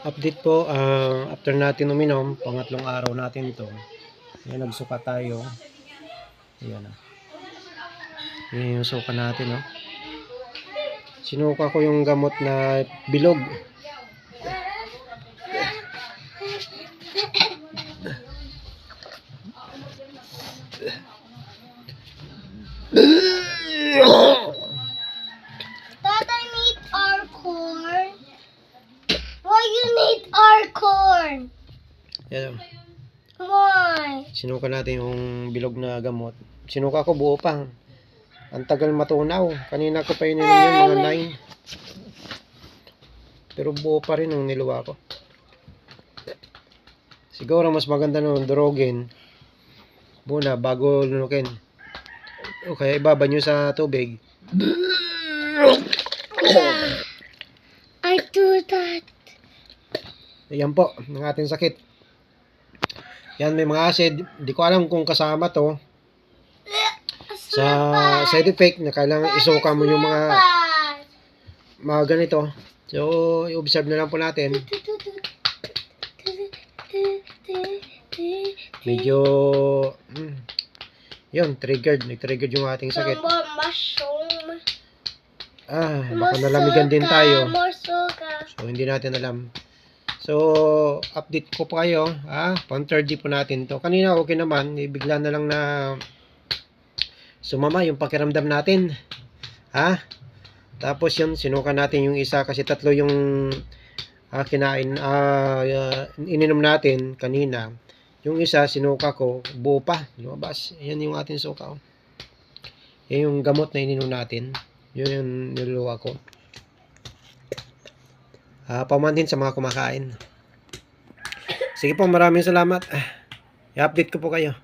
Update po, ah, after natin uminom, pangatlong araw natin to. Ayan, nagsuka tayo. Ayan na. Ayan yung suka natin, no? Sinuka ko yung gamot na bilog. Dad, our corn? Ayan. Why? Sinuka natin yung bilog na gamot. Sinuka ko buo pa. Ang tagal matunaw. Kanina ko pa ininom yun, mga 9. Pero buo pa rin ang niluwa ko. Siguro mas maganda nung durogin muna bago lunukin. O kaya ibaba nyo sa tubig. I do that. Yan po, ang ating sakit. Yan, may mga acid. Di ko alam kung kasama to sa side effect na kailangan isuka mo yung mga mga ganito. So, i-observe na lang po natin. Medyo, mm, yun, triggered. Nag-triggered yung ating sakit. Ah, baka nalamigan din tayo. So, hindi natin alam. So, update ko pa kayo. Ah, pang third day po natin to. Kanina okay naman. Eh, bigla na lang na sumama yung pakiramdam natin. Ha? Tapos yun, sinuka natin yung isa kasi tatlo yung ah, kinain, ah, ah, ininom natin kanina. Yung isa, sinuka ko, buo pa, lumabas. Yan yung ating suka. Oh. Yan yung gamot na ininom natin. Yun yung niluluwa ko. Ah, pamanhin sa mga kumakain. Sige po, maraming salamat. I-update ko po kayo.